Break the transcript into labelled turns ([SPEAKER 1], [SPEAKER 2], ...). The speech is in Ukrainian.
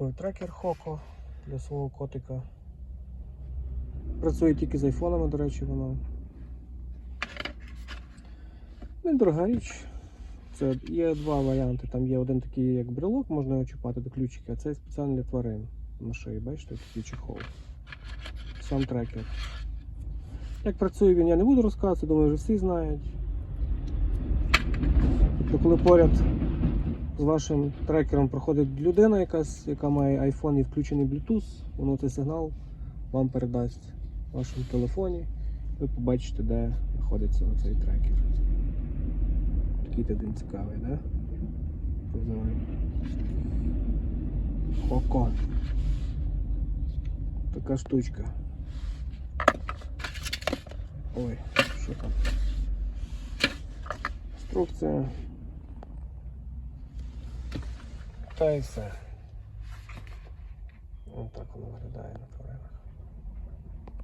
[SPEAKER 1] Купив трекер Хоко для свого котика. Працює тільки з айфонами, до речі, воно. Недорога річ. Це є два варіанти. Там є один такий, як брелок, можна його чіпати до ключика, а це спеціально для тварин. На шиї, бачите, такий чехол. Сам трекер. Як працює він, я не буду розказувати, думаю, вже всі знають. Тобто, коли поряд з вашим трекером проходить людина якась, яка має iPhone і включений Bluetooth, воно цей сигнал вам передасть в вашому телефоні. Ви побачите, де знаходиться цей трекер. Такий один цікавий, да? Хоко. Така штучка. Ой, що там? Інструкція. Та і так воно виглядає на